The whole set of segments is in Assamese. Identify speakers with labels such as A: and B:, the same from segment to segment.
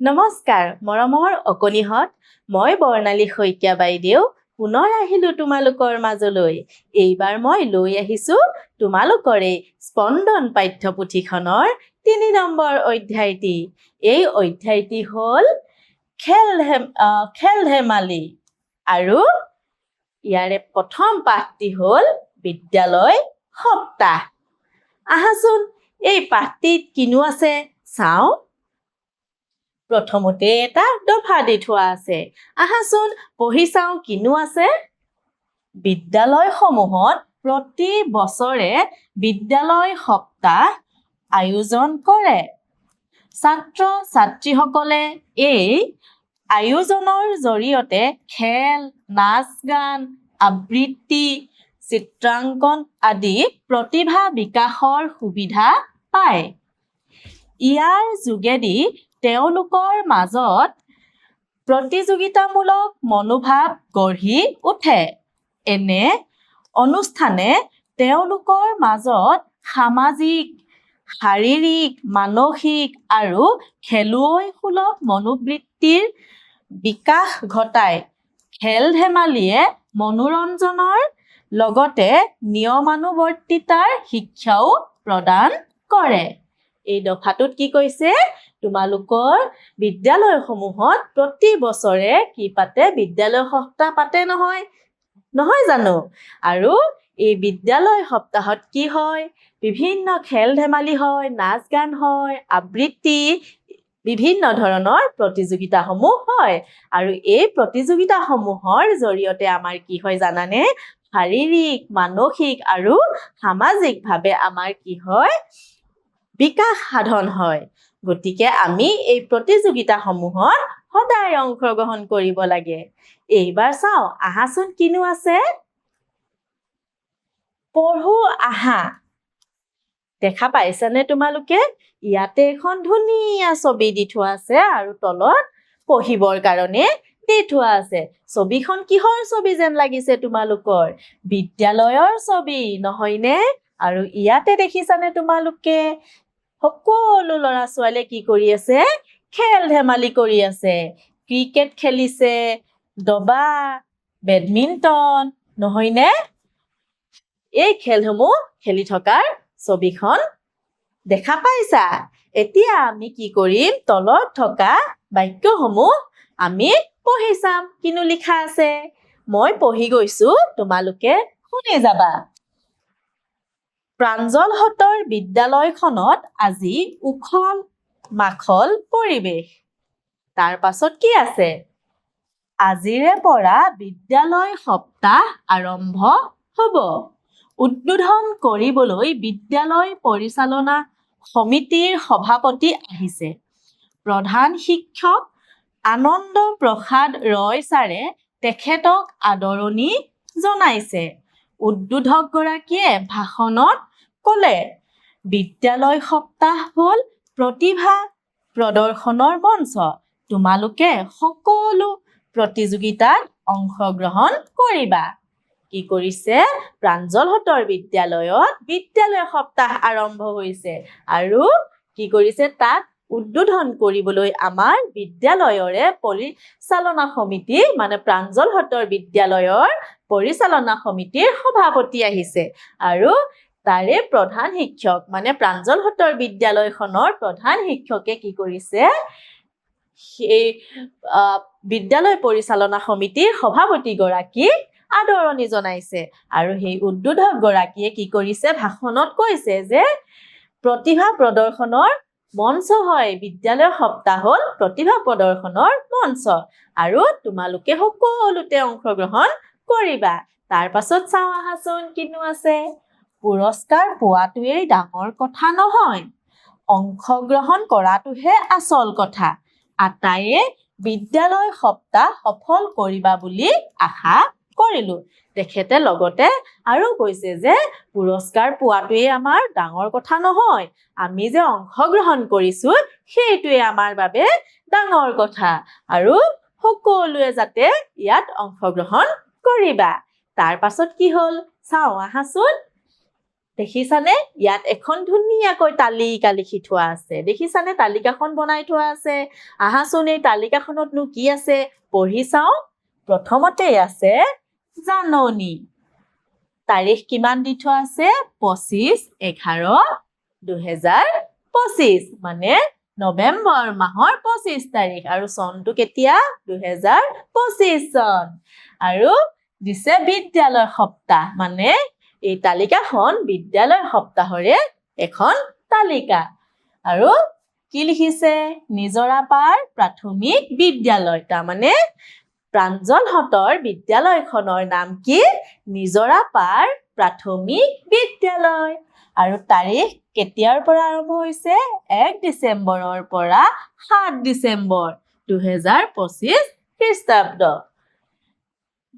A: নমস্কাৰ, মৰমৰ অকণিহঁত মই বৰ্ণালী শইকীয়া বাইদেউ পুনৰ আহিলোঁ তোমালোকৰ মাজলৈ। এইবাৰ মই লৈ আহিছোঁ তোমালোকৰে স্পন্দন পাঠ্যপুথিখনৰ তিনি নম্বৰ অধ্যায়টি। এই অধ্যায়টি হ'ল খেল খেল ধেমালি আৰু ইয়াৰে প্ৰথম পাঠটি হ'ল বিদ্যালয় সপ্তাহ। আহাচোন, এই পাঠটিত কিনো আছে? চাওঁ। প্ৰথমতে এটা দফা দি থোৱা আছে। আহাচোন, পঢ়ি চাওঁ কিনো আছে? বিদ্যালয়সমূহত প্ৰতি বছৰে বিদ্যালয় সপ্তাহ আয়োজন কৰে। ছাত্ৰ ছাত্ৰীসকলে এই আয়োজনৰ জৰিয়তে খেল নাচ গান আবৃত্তি চিত্ৰাংকন আদি প্ৰতিভা বিকাশৰ সুবিধা পায়। ইয়াৰ যোগেদি তেওঁলোকৰ মাজত প্ৰতিযোগিতামূলক মনোভাৱ গঢ়ি উঠে। এনে অনুষ্ঠানে তেওঁলোকৰ মাজত সামাজিক শাৰীৰিক মানসিক আৰু খেলুৱৈ সুলভ মনোবৃত্তিৰ বিকাশ ঘটায়। খেল ধেমালিয়ে মনোৰঞ্জনৰ লগতে নিয়মানুৱৰ্তিতাৰ শিক্ষাও প্ৰদান কৰে। এই দফাটোত কি কৈছে? তোমালোকৰ বিদ্যালয়সমূহত প্ৰতি বছৰে কি পাতে? বিদ্যালয় সপ্তাহ পাতে নহয়। নহয় জানো? আৰু এই বিদ্যালয় সপ্তাহত কি হয়? বিভিন্ন খেল ধেমালি হয় নাচ গান হয় আবৃত্তি বিভিন্ন ধৰণৰ প্ৰতিযোগিতাসমূহ হয়। আৰু এই প্ৰতিযোগিতাসমূহৰ জৰিয়তে আমাৰ কি হয় জানানে? শাৰীৰিক মানসিক আৰু সামাজিকভাৱে আমাৰ কি হয়? বিকাশ সাধন হয়। গতিকে আমি এই প্ৰতিযোগিতাসমূহত সদায় অংশগ্ৰহণ কৰিব লাগে। এইবাৰ চাওঁ আহাচোন কিনো আছে? পঢ়ো আহা। দেখা পাইছানে তোমালোকে? ইয়াতে এখন ধুনীয়া ছবি দি থোৱা আছে আৰু তলত পঢ়িবৰ কাৰণে দি থোৱা আছে। ছবিখন কিহৰ ছবি যেন লাগিছে তোমালোকৰ? বিদ্যালয়ৰ ছবি নহয়নে? আৰু ইয়াতে দেখিছানে তোমালোকে? সকলো ল'ৰা ছোৱালীয়ে কি কৰি আছে? খেল ধেমালি কৰি আছে। ক্ৰিকেট খেলিছে দবা বেডমিণ্টন নহয়নে? এই খেলসমূহ খেলি থকাৰ ছবিখন দেখা পাইছা? এতিয়া আমি কি কৰিম? তলত থকা বাক্যসমূহ আমি পঢ়ি চাম। কিনো লিখা আছে? মই পঢ়ি গৈছো তোমালোকে শুনি যাবা। প্ৰাঞ্জলহঁতৰ বিদ্যালয়খনত আজি উখল মাখল পৰিৱেশ। তাৰ পাছত কি আছে? আজিৰে পৰা বিদ্যালয় সপ্তাহ আৰম্ভ হ'ব। উদ্বোধন কৰিবলৈ বিদ্যালয় পৰিচালনা সমিতিৰ সভাপতি আহিছে। প্ৰধান শিক্ষক আনন্দ প্ৰসাদ ৰয় ছাৰে তেখেতক আদৰণি জনাইছে। উদ্বোধকগৰাকীয়ে ভাষণত ক'লে বিদ্যালয় সপ্তাহ হ'ল প্ৰতিভা প্ৰদৰ্শনৰ মঞ্চ। তোমালোকে সকলো প্ৰতিযোগিতাত অংশগ্ৰহণ কৰিবা। কি কৰিছে? প্ৰাঞ্জলহঁতৰ বিদ্যালয়ত বিদ্যালয় সপ্তাহ আৰম্ভ হৈছে। আৰু কি কৰিছে তাক উদ্বোধন কৰিবলৈ আমাৰ বিদ্যালয়ৰে পৰিচালনা সমিতি মানে প্ৰাঞ্জলহঁতৰ বিদ্যালয়ৰ পৰিচালনা সমিতিৰ সভাপতি আহিছে। আৰু তাৰে প্ৰধান শিক্ষক মানে প্ৰাঞ্জলহঁতৰ বিদ্যালয়খনৰ প্ৰধান শিক্ষকে কি কৰিছে সেই বিদ্যালয় পৰিচালনা সমিতিৰ সভাপতিগৰাকীক আদৰণি জনাইছে। আৰু সেই উদ্বোধক গৰাকীয়ে কি কৰিছে ভাষণত কৈছে যে প্ৰতিভা প্ৰদৰ্শনৰ মঞ্চ হয়। বিদ্যালয় সপ্তাহ হ'ল প্ৰতিভা প্ৰদৰ্শনৰ মঞ্চ। আৰু তোমালোকে সকলোতে অংশগ্ৰহণ কৰিবা। তাৰ পাছত চাওঁ আহাচোন কিনো আছে। পুৰস্কাৰ পোৱাটোৱেই ডাঙৰ কথা নহয়। অংশগ্ৰহণ কৰাটোহে আচল কথা। আটাইয়ে বিদ্যালয় সপ্তাহ সফল কৰিবা বুলি আশা কৰিলো। তেখেতে লগতে আৰু কৈছে যে পুৰস্কাৰ পোৱাটোৱেই আমাৰ ডাঙৰ কথা নহয়। আমি যে অংশগ্ৰহণ কৰিছো সেইটোৱে আমাৰ বাবে ডাঙৰ কথা। আৰু সকলোৱে যাতে ইয়াত অংশগ্ৰহণ কৰিবা। তাৰ পাছত কি হ'ল? চাওঁ আহাচোন। দেখিছানে? ইয়াত এখন ধুনীয়াকৈ তালিকা লিখি থোৱা আছে। দেখিছানে? তালিকাখন বনাই থোৱা আছে। আহাচোন এই তালিকাখনতনো কি আছে? পঢ়ি চাওঁ। প্ৰথমতে আছে জাননী। তাৰিখ কিমান দি থোৱা আছে? পঁচিছ এঘাৰ দুহেজাৰ পঁচিছ। মানে নৱেম্বৰ মাহৰ পঁচিছ তাৰিখ। আৰু চনটো কেতিয়া? দুহেজাৰ পঁচিছ চন। আৰু দিছে বিদ্যালয় সপ্তাহ। মানে এই তালিকাখন বিদ্যালয় সপ্তাহৰে এখন তালিকা। আৰু কি লিখিছে? নিজৰাপাৰ প্ৰাথমিক বিদ্যালয়। তাৰমানে প্ৰাঞ্জলহঁতৰ বিদ্যালয়খনৰ নাম কি? নিজৰাপাৰ প্ৰাথমিক বিদ্যালয়। আৰু তাৰিখ কেতিয়াৰ পৰা আৰম্ভ হৈছে? এক ডিচেম্বৰৰ পৰা সাত ডিচেম্বৰ দুহেজাৰ পঁচিছ খ্ৰীষ্টাব্দ।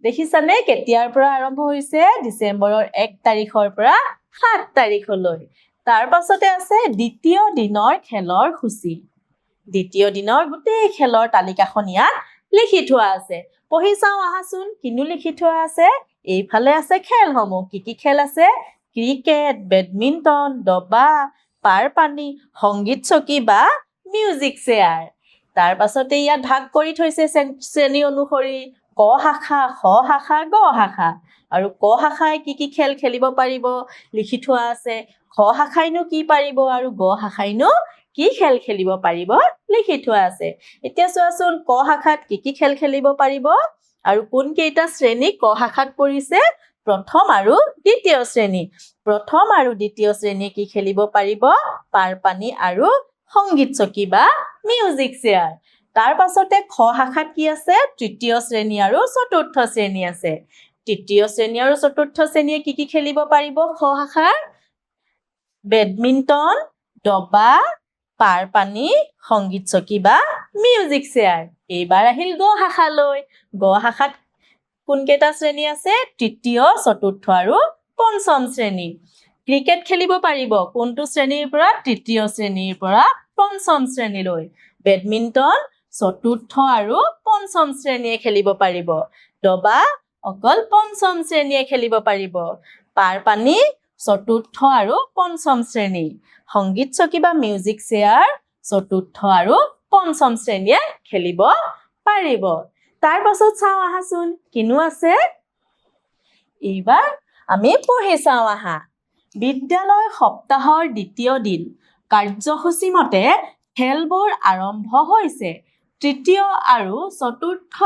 A: দেখিছানে কেতিয়াৰ পৰা আৰম্ভ হৈছে? ডিচেম্বৰৰ এক তাৰিখৰ পৰা সাত তাৰিখলৈ। তাৰ পাছতে আছে দ্বিতীয় দিনৰ খেলৰ সূচী। দ্বিতীয় দিনৰ গোটেই খেলৰ তালিকাখন ইয়াত লিখি থোৱা আছে। পঢ়ি চাওঁ আহাচোন কিনো লিখি থোৱা আছে? এইফালে আছে খেলসমূহ কি কি খেল আছে? ক্ৰিকেট বেডমিণ্টন দবা পাৰ পানী সংগীত চকী বা মিউজিক চেয়াৰ। তাৰ পাছতে ইয়াত ভাগ কৰি থৈছে শ্ৰে- শ্ৰেণী অনুসৰি ক শাখা খ শাখা গ শাখা। আৰু ক শাখাই কি কি খেল খেলিব পাৰিব লিখি থোৱা আছে। খ শাখাইনো কি পাৰিব আৰু গ শাখাইনো কি খেল খেলিব পাৰিব লিখি থোৱা আছে। এতিয়া চোৱাচোন ক শাখাত কি কি খেল খেলিব পাৰিব আৰু কোন কেইটা শ্ৰেণী ক শাখাত পৰিছে? প্ৰথম আৰু দ্বিতীয় শ্ৰেণী। প্ৰথম আৰু দ্বিতীয় শ্ৰেণী কি খেলিব পাৰিব? পাৰ পানী আৰু সংগীত চকী বা মিউজিক চেয়াৰ। তাৰ পাছতে খ শাখাত কি আছে? তৃতীয় শ্ৰেণী আৰু চতুৰ্থ শ্ৰেণী আছে। তৃতীয় শ্ৰেণী আৰু চতুৰ্থ শ্ৰেণীয়ে কি কি খেলিব পাৰিব? খ শাখাৰ? বেডমিণ্টন দবা পাৰ পানী সংগীত চকী বা মিউজিক চেয়াৰ এইবাৰ আহিল গ শাখালৈ। গ শাখাত কোনকেইটা শ্ৰেণী আছে? তৃতীয় চতুৰ্থ আৰু পঞ্চম শ্ৰেণী। ক্ৰিকেট খেলিব পাৰিব। কোনটো শ্ৰেণীৰ পৰা? তৃতীয় শ্ৰেণীৰ পৰা পঞ্চম শ্ৰেণীলৈ। বেডমিণ্টন চতুৰ্থ আৰু পঞ্চম শ্ৰেণীয়ে খেলিব পাৰিব। দবা অকল পঞ্চম শ্ৰেণীয়ে খেলিব পাৰিব। পাৰ পানী চতুৰ্থ আৰু পঞ্চম শ্ৰেণী। সংগীত চকী বা মিউজিক চেয়াৰ চতুৰ্থ আৰু পঞ্চম শ্ৰেণীয়ে খেলিব পাৰিব। তাৰ পাছত চাওঁ আহাচোন কিনো আছে? এইবাৰ আমি পঢ়ি চাওঁ আহা। বিদ্যালয় সপ্তাহৰ দ্বিতীয় দিন। কাৰ্যসূচী মতে খেলবোৰ আৰম্ভ হৈছে। তৃতীয় আৰু চতুৰ্থ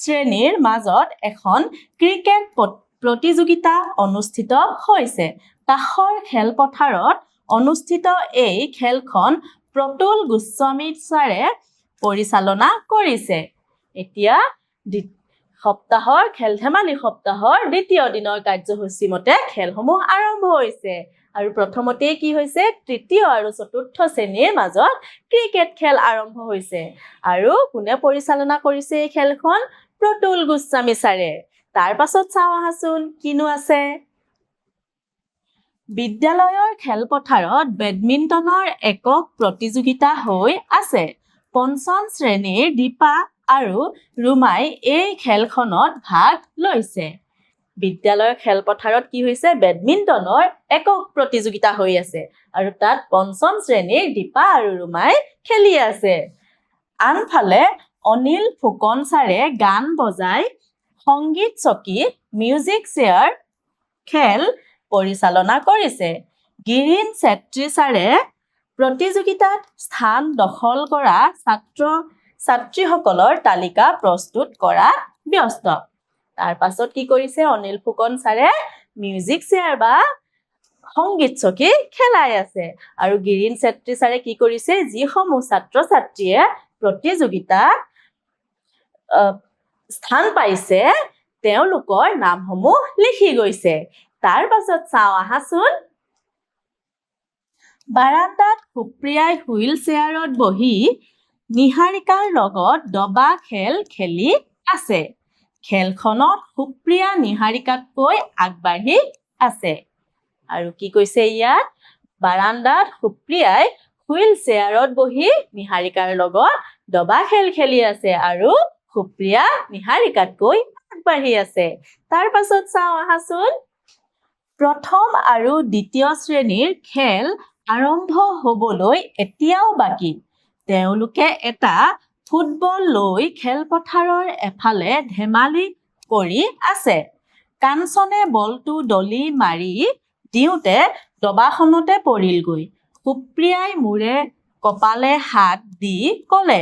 A: শ্ৰেণীৰ মাজত এখন ক্ৰিকেট প্ৰতিযোগিতা অনুষ্ঠিত হৈছে। কাষৰ খেলপথাৰত অনুষ্ঠিত এই খেলখন প্ৰতুল গোস্বামী ছাৰে পৰিচালনা কৰিছে। এতিয়া সপ্তাহৰ খেল ধেমালি সপ্তাহৰ দ্বিতীয় দিনৰ কাৰ্যসূচী মতে খেলসমূহ আৰম্ভ হৈছে আৰু প্ৰথমতেই কি হৈছে তৃতীয় আৰু চতুৰ্থ শ্ৰেণীৰ মাজত ক্ৰিকেট খেল আৰম্ভ হৈছে আৰু কোনে পৰিচালনা কৰিছে এই খেলখন প্ৰতুল গোস্বামী ছাৰে। তাৰ পাছত চাওঁ আহাচোন কিনো আছে? বিদ্যালয়ৰ খেলপথাৰত বেডমিণ্টনৰ একক প্ৰতিযোগিতা হৈ আছে। পঞ্চম শ্ৰেণীৰ দীপা আৰু ৰুমাই এই খেলখনত ভাগ লৈছে। বিদ্যালয়ৰ খেলপথাৰত কি হৈছে? বেডমিণ্টনৰ একক প্ৰতিযোগিতা হৈ আছে আৰু তাত পঞ্চম শ্ৰেণীৰ দীপা আৰু ৰুমাই খেলি আছে। আনফালে অনিল ফুকন ছাৰে গান বজাই সংগীত চকী মিউজিক চেয়াৰ খেল পৰিচালনা কৰিছে। গিৰিন চেত্ৰী ছাৰে প্ৰতিযোগিতাত স্থান দখল কৰা ছাত্ৰ ছাত্ৰীসকলৰ তালিকা প্ৰস্তুত কৰাত ব্যস্ত। তাৰ পাছত কি কৰিছে অনিল ফুকন ছাৰে মিউজিক চেয়াৰ বা সংগীত চকী খেলাই আছে। আৰু গিৰিন চেত্ৰী ছাৰে কি কৰিছে যিসমূহ ছাত্ৰ ছাত্ৰীয়ে প্ৰতিযোগিতাত স্থান পাইছে তেওঁলোকৰ নামসমূহ লিখি গৈছে। তাৰ পাছত চাওঁ আহাচোন। বাৰান্দাত সুপ্ৰিয়াই হুইল চেয়াৰত বহি নিহাৰিকাৰ লগত দবা খেল খেলি আছে। খেলখনত সুপ্ৰিয়া নিহাৰিকাতকৈ আগবাঢ়ি আছে। আৰু কি কৈছে ইয়াত? বাৰান্দাত সুপ্ৰিয়াই হুইল চেয়াৰত বহি নিহাৰিকাৰ লগত দবা খেল খেলি আছে আৰু সুপ্ৰিয়া নিহাৰিকাতকৈ আগবাঢ়ি আছে। তাৰ পাছত চাওঁ আহাচোন। প্ৰথম আৰু দ্বিতীয় শ্ৰেণীৰ খেল আৰম্ভ হ'বলৈ এতিয়াও বাকী। তেওঁলোকে এটা ফুটবল লৈ খেলপথাৰৰ এফালে ধেমালি কৰি আছে। কাঞ্চনে বলটো দলি মাৰি দিওঁতে দবাখনতে পৰিলগৈ। সুপ্ৰিয়াই মূৰে কপালে হাত দি ক'লে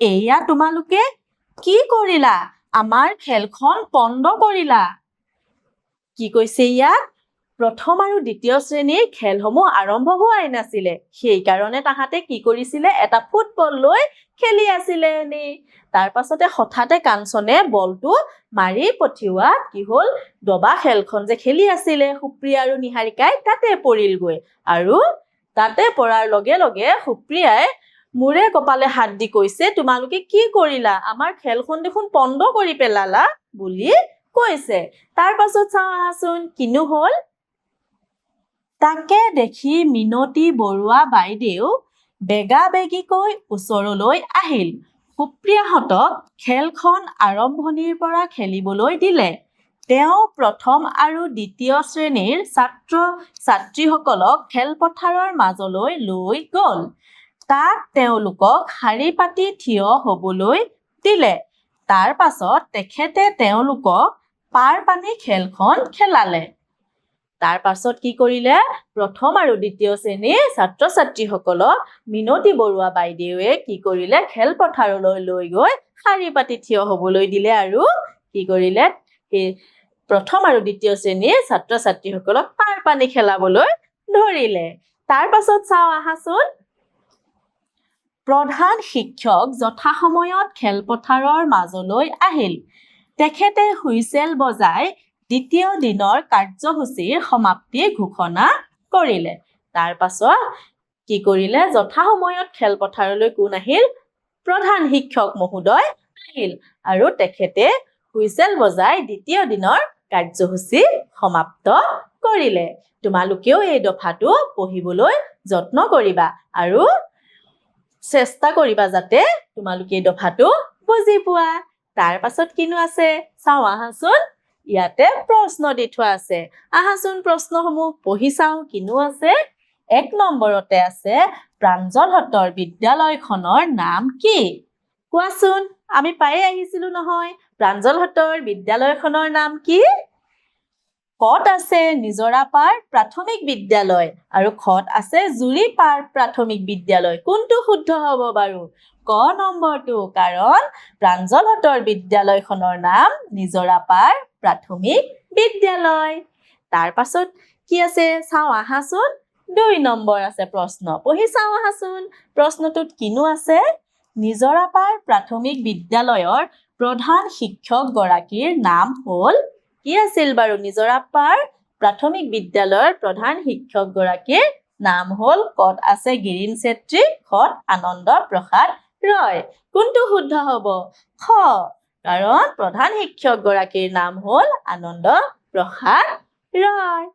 A: এয়া তোমালোকে কি কৰিলা? আমাৰ খেলখন পণ্ড কৰিলা? কি কৈছে ইয়াত? প্ৰথম আৰু দ্বিতীয় শ্ৰেণীৰ খেলসমূহ আৰম্ভ হোৱাই নাছিলে। সেইকাৰণে তাহাঁতে কি কৰিছিলে? এটা ফুটবল লৈ খেলি আছিলে এনেই তাৰ পাছতে হঠাতে কাঞ্চনে বলটো মাৰি পঠিওৱা কি হ'ল? দবা খেলখন যে খেলি আছিলে সুপ্ৰিয়া আৰু নিহাৰিকাই তাতে পৰিলগৈ আৰু তাতে পৰাৰ লগে লগে সুপ্ৰিয়াই মূৰে কপালে হাত দি কৈছে তোমালোকে কি কৰিলা? আমাৰ খেলখন দেখোন পণ্ড কৰি পেলালা বুলি কৈছে। তাৰ পাছত চাওঁ আহাচোন কিনো হ'ল? তাকে দেখি মিনতী বৰুৱা বাইদেউ বেগা বেগিকৈ ওচৰলৈ আহিল। সুপ্ৰিয়াহঁতক খেলখন আৰম্ভণিৰ পৰা খেলিবলৈ দিলে। তেওঁ প্ৰথম আৰু দ্বিতীয় শ্ৰেণীৰ ছাত্ৰ ছাত্ৰীসকলক খেলপথাৰৰ মাজলৈ লৈ গ'ল। তাত তেওঁলোকক শাৰী পাতি থিয় হ'বলৈ দিলে। তাৰ পাছত তেখেতে তেওঁলোকক পাৰ পানী খেলখন খেলালে। তাৰ পাছত কি কৰিলে? প্ৰথম আৰু দ্বিতীয় শ্ৰেণীৰ ছাত্ৰ ছাত্ৰীসকলক মিনতী বৰুৱা বাইদেৱে কি কৰিলে? খেলপথাৰলৈ লৈ গৈ শাৰী পাতি থিয় হ'বলৈ দিলে আৰু কি কৰিলে? সেই প্ৰথম আৰু দ্বিতীয় শ্ৰেণীৰ ছাত্ৰ ছাত্ৰীসকলক পাৰ পানী খেলাবলৈ ধৰিলে। তাৰ পাছত চাওঁ আহাচোন। প্ৰধান শিক্ষক যথাসময়ত খেলপথাৰৰ মাজলৈ আহিল। তেখেতে হুইচেল বজাই দ্বিতীয় দিনৰ কাৰ্যসূচীৰ সমাপ্তি ঘোষণা কৰিলে। তাৰ পাছত কি কৰিলে? যথাসময়ত খেলপথাৰলৈ কোন আহিল? প্ৰধান শিক্ষক মহোদয় আহিল আৰু তেখেতে হুইচেল বজাই দ্বিতীয় দিনৰ কাৰ্যসূচী সমাপ্ত কৰিলে। তোমালোকেও এই দফাটো পঢ়িবলৈ যত্ন কৰিবা আৰু চেষ্টা কৰিবা যাতে তোমালোকে এই দফাটো বুজি পোৱা। তাৰ পাছত কিনো আছে? চাওঁ আহাচোন। ইয়াতে প্ৰশ্ন দি থোৱা আছে। আহাচোন প্ৰশ্নসমূহ পঢ়ি চাওঁ কিনো আছে? এক নম্বৰতে আছে প্ৰাঞ্জলহঁতৰ বিদ্যালয়খনৰ নাম কি? কোৱাচোন আমি পায়ে আহিছিলো নহয়। প্ৰাঞ্জলহঁতৰ বিদ্যালয়খনৰ নাম কি? কত আছে নিজৰাপাৰ প্ৰাথমিক বিদ্যালয় আৰু খত আছে জুৰিপাৰ প্ৰাথমিক বিদ্যালয়? কোনটো শুদ্ধ হ'ব বাৰু? ক নম্বৰটো কাৰণ প্ৰাঞ্জলহঁতৰ বিদ্যালয়খনৰ নাম নিজৰাপাৰ প্ৰাথমিক বিদ্যালয়। তাৰ পাছত কি আছে? চাওঁ আহাচোন। দুই নম্বৰ আছে প্ৰশ্ন। পঢ়ি চাওঁ আহাচোন। প্ৰশ্নটোত কিনো আছে? নিজৰাপাৰ প্ৰাথমিক বিদ্যালয়ৰ প্ৰধান শিক্ষক গৰাকীৰ নাম হ'ল, কি আছিল বাৰু? নিজৰাপাৰ প্ৰাথমিক বিদ্যালয়ৰ প্ৰধান শিক্ষক গৰাকীৰ নাম হ'ল কত আছে? গিৰিণ চেত্ৰী খত আনন্দ প্ৰসাদ ৰয়। কোনটো শুদ্ধ হ'ব? খ। কাৰণ প্ৰধান শিক্ষক গৰাকীৰ নাম হ'ল আনন্দ প্ৰসাদ ৰয়।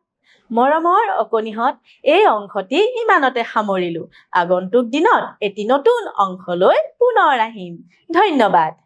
A: মৰমৰ অকণিহঁত এই অংশটি ইমানতে সামৰিলো। আগন্তুক দিনত এটি নতুন অংশলৈ পুনৰ আহিম। ধন্যবাদ।